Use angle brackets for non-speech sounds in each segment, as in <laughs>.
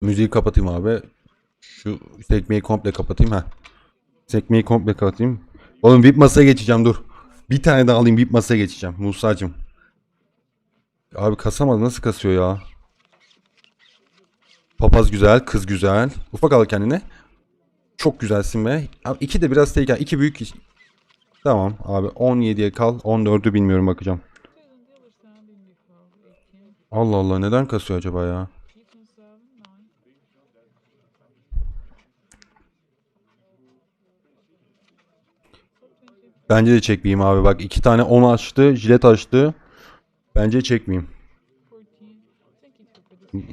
Müziği kapatayım abi. Şu sekmeyi komple kapatayım ha. Sekmeyi komple kapatayım. Oğlum VIP masaya geçeceğim dur. Bir tane daha alayım VIP masaya geçeceğim. Musa'cım. Abi kasamadı nasıl kasıyor ya? Papaz güzel, kız güzel. Ufak al kendine. Çok güzelsin be. Abi iki de biraz tehlikeli. İki büyük Tamam abi 17'ye kal. 14'ü bilmiyorum bakacağım. Allah Allah neden kasıyor acaba ya? Bence de çekmeyeyim abi bak iki tane 10 açtı, jilet açtı. Bence çekmeyeyim.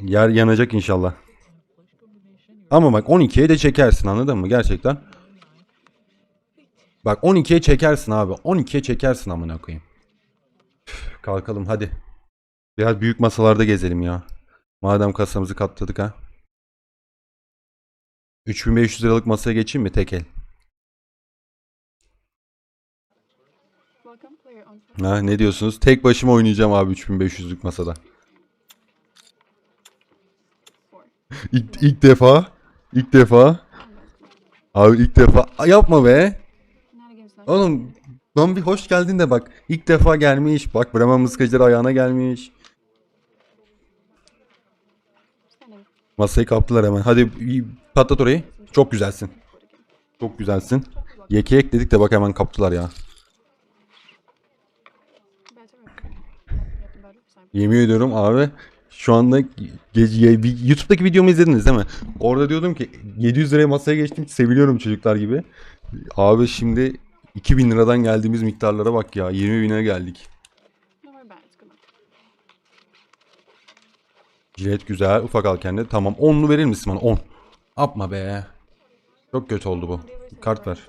Yer yanacak inşallah. Ama bak 12'ye de çekersin anladın mı gerçekten? Bak 12'ye çekersin abi. 12'ye çekersin amına koyayım. Kalkalım hadi. Biraz büyük masalarda gezelim ya. Madem kasamızı katladık ha. 3500 liralık masaya geçeyim mi tek el? Ha, ne diyorsunuz? Tek başıma oynayacağım abi 3500'lük masada. İlk, ilk defa. ilk defa. Abi ilk defa. Aa, yapma be. Oğlum lan bir hoş geldin de bak. İlk defa gelmiş. Bak Bremen mızıkacıları ayağına gelmiş. Masayı kaptılar hemen. Hadi patlat orayı. Çok güzelsin. Çok güzelsin. Yeke ekledik de bak hemen kaptılar ya. Yemin ediyorum abi şu anda YouTube'daki videomu izlediniz değil mi? Orada diyordum ki 700 liraya masaya geçtim seviniyorum çocuklar gibi. Abi şimdi 2000 liradan geldiğimiz miktarlara bak ya 20 bine geldik. Jilet güzel ufak al kendine tamam 10'lu verir misin bana 10. Yapma be. Çok kötü oldu bu. Kart ver.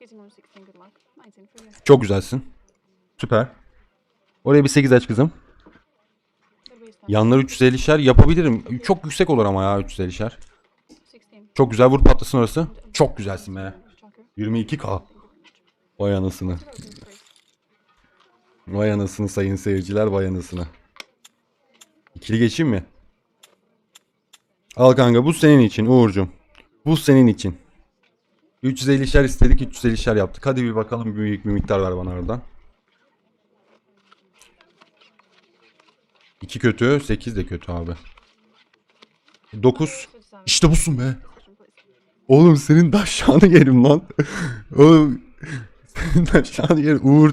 Something the split is always on the- Alright, standing, standing. Hitting on 16, good luck. 19 for you. Çok güzelsin. Süper. Oraya bir 8 aç kızım. Yanları 350'şer yapabilirim. Çok yüksek olur ama ya 350'şer. 16. Çok güzel vur patlasın orası. Çok güzelsin be. Chakra. 22k. Vay anasını. Vay anasını sayın seyirciler vay anasını. İkili geçeyim mi? Al kanka bu senin için Uğur'cum. Bu senin için. 350'şer istedik 350'şer yaptık. Hadi bir bakalım büyük bir miktar ver bana oradan. 2 kötü 8 de kötü abi. 9. İşte busun be. Oğlum senin daşağını yerim lan. <laughs> Oğlum senin daşağını yerim. Uğur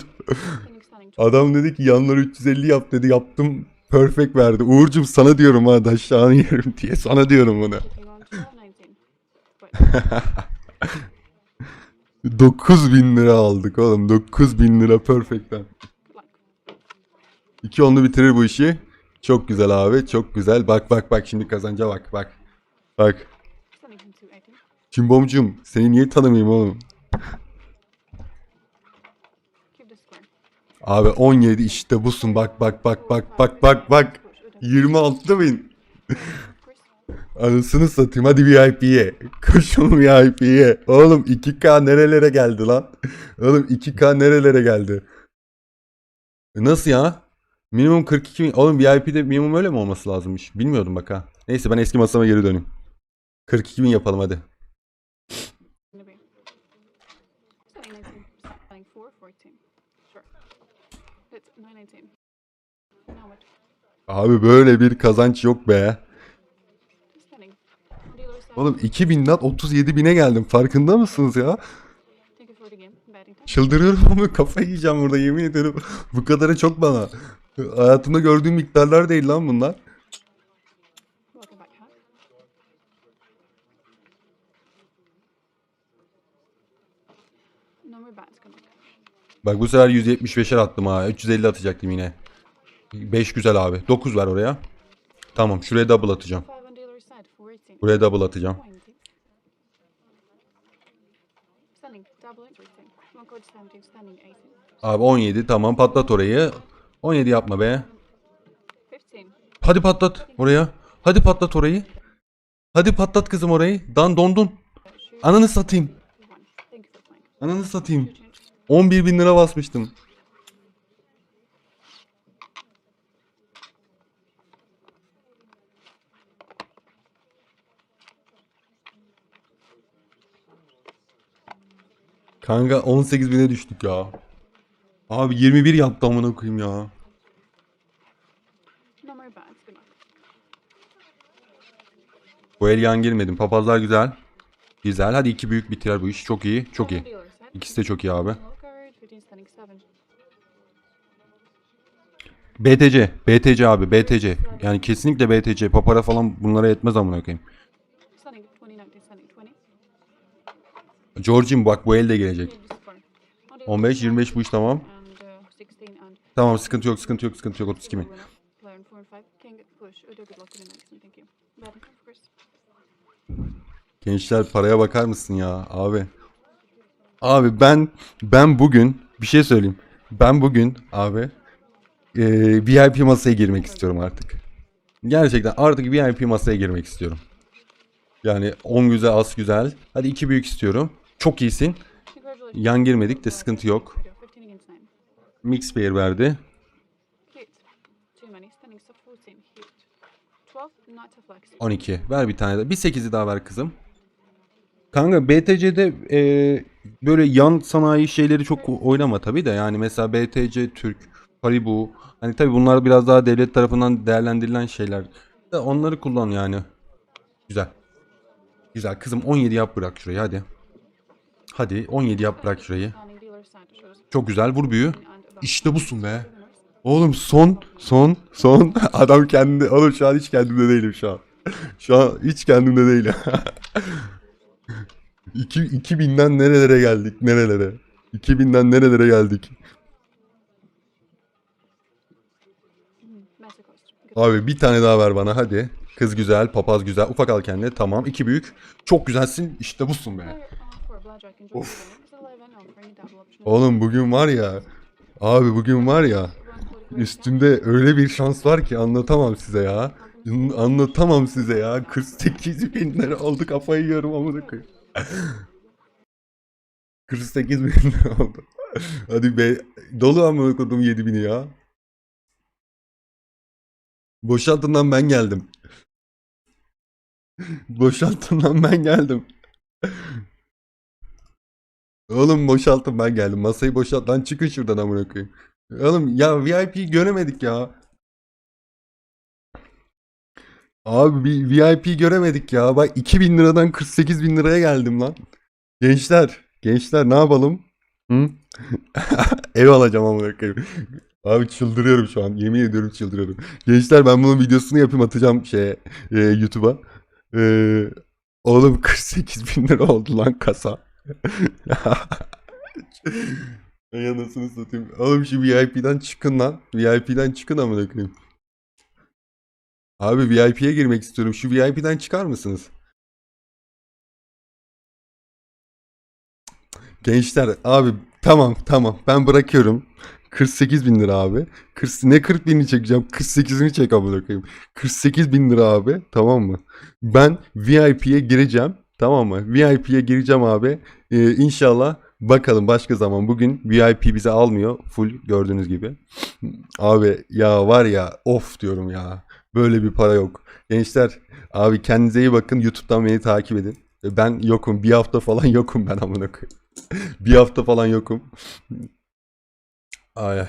adam dedi ki yanları 350 yap dedi yaptım. Perfect verdi. Uğur'cum sana diyorum ha daşağını yerim diye sana diyorum bunu. <laughs> 9000 lira aldık oğlum. 9000 lira perfect'ten. İki onlu bitirir bu işi. Çok güzel abi. Çok güzel. Bak bak bak şimdi kazanca bak bak. Bak. Standing from 280. Cimbomcum seni niye tanımayayım oğlum? Abi 17 işte busun. Bak bak bak bak bak bak bak. 26 bin. Anasını satayım hadi VIP'ye. Koşun VIP'ye. Oğlum 2K nerelere geldi lan? Oğlum 2K nerelere geldi? E Nasıl ya? Minimum 42 bin. Oğlum VIP'de minimum öyle mi olması lazımmış? Bilmiyordum bak ha. Neyse ben eski masama geri döneyim. 42 bin yapalım hadi. Gonna be. Standing 19. Standing 4, 14. Sure. It's 919. Now what? Abi böyle bir kazanç yok be. Oğlum 2000'den 37 bine geldim. Farkında mısınız ya? Çıldırıyorum <laughs> ama kafayı yiyeceğim burada yemin ederim. Bu kadarı çok bana. Hayatımda gördüğüm miktarlar değil lan bunlar. Bak bu sefer 175'er attım ha. 350 atacaktım yine. 5 güzel abi. 9 ver oraya. Tamam şuraya double atacağım. 5 on dealer side. 14. Buraya double atacağım. 20. Standing. Double it. 13. One code 17. Standing 18. Abi 17 tamam patlat orayı. 17 yapma be. 15. Hadi patlat oraya. Hadi patlat orayı. Hadi patlat kızım orayı. Dan dondun. Ananı satayım. 1. Thank you for playing. Ananı satayım. Change. 11 bin lira basmıştım. Kanka 18 bine düştük ya. Abi 21 yaptı amına koyayım ya. Bu el yan girmedim. Papazlar güzel. Güzel. Hadi iki büyük bitirer bu iş. Çok iyi. Çok iyi. İkisi de çok iyi abi. Low card. 15 standing 7. BTC. BTC abi. BTC. Yani kesinlikle BTC. Papara falan bunlara yetmez amına koyayım. Standing 20, 19, standing 20. George'im bak bu el de gelecek. Mid is four. On dealer 15, set. 25 bu iş tamam. And 16 and Tamam sıkıntı yok sıkıntı yok sıkıntı yok 32 mi? winner. Player in 4 and 5. King push. Udo good luck with the next one. Thank you. Bad of course. Gençler paraya bakar mısın ya abi? Abi ben ben bugün bir şey söyleyeyim. Ben bugün abi eee, VIP masaya girmek istiyorum artık. Gerçekten artık VIP masaya girmek istiyorum. Yani 10 güzel az güzel. Hadi iki büyük istiyorum. Çok iyisin. Yan girmedik de sıkıntı yok. Udo, 15 against 9. Mix pair verdi. Cute. Too many. Standing sub 14. Cute. 12. Not to flex. 12. Ver bir tane de. Bir 8'i daha ver kızım. Kanka BTC'de e, böyle yan sanayi şeyleri çok oynama tabii de yani mesela BTC Türk, Paribu hani tabii bunlar biraz daha devlet tarafından değerlendirilen şeyler. Onları kullan yani. Güzel. Güzel kızım 17 yap bırak şurayı hadi. Hadi 17 yap bırak şurayı. Set shows. Çok güzel vur about İşte busun be. Oğlum son son son <laughs> adam kendi oğlum şu an hiç kendimde değilim şu an. Şu an hiç kendimde değilim. <laughs> 2 2000'den nerelere geldik nerelere? 2000'den nerelere geldik? Abi bir tane daha ver bana hadi. Kız güzel, papaz güzel. Ufak al kendine. Tamam. iki büyük. Çok güzelsin. İşte busun be. Player on 4. Blackjack. Enjoy the winner. Is alive and offering double option. Oğlum bugün var ya. Abi bugün var ya. Üstümde öyle bir şans var ki anlatamam size ya. Anlatamam size ya. 48 bin lira oldu kafayı yiyorum amına koyayım. <laughs> 48 bin lira oldu. Hadi be. Dolu amına koydum 7 bini ya. Boşaltından ben geldim. <laughs> Boşaltından ben geldim. Oğlum boşaltın ben geldim. Masayı boşalt lan çıkın şuradan amına koyayım. Oğlum ya VIP göremedik ya. Abi bir VIP göremedik ya. Bak 2000 liradan 48 bin liraya geldim lan. Gençler, gençler ne yapalım? Hı? <laughs> Ev alacağım amına koyayım. Abi çıldırıyorum şu an. Yemin ediyorum çıldırıyorum. Gençler ben bunun videosunu yapayım atacağım şeye e, YouTube'a. E, oğlum 48 bin lira oldu lan kasa. Ay anasını satayım. Oğlum şu VIP'den çıkın lan. VIP'den çıkın amına koyayım. Abi VIP'ye girmek istiyorum. Şu VIP'den çıkar mısınız? Gençler abi tamam tamam ben bırakıyorum. 48 bin lira abi. 40, ne 40 binini çekeceğim? 48'ini çek amına koyayım. 48 bin lira abi tamam mı? Ben VIP'ye gireceğim tamam mı? VIP'ye gireceğim abi. Ee, inşallah bakalım başka zaman. Bugün VIP bize almıyor. Full gördüğünüz gibi. Abi ya var ya of diyorum ya. Böyle bir para yok. Gençler abi kendinize iyi bakın. YouTube'dan beni takip edin. Ben yokum. Bir hafta falan <laughs> yokum ben amına koyayım. <laughs> bir hafta falan yokum. Ay.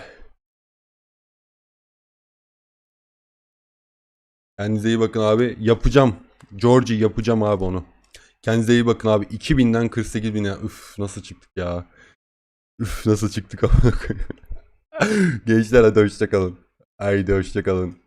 Kendinize iyi bakın abi. Yapacağım. Georgie yapacağım abi onu. Kendinize iyi bakın abi. 2000'den 48 bine. Üf nasıl çıktık ya. Üf nasıl çıktık koyayım. <laughs> Gençler hadi hoşçakalın. Haydi hoşçakalın.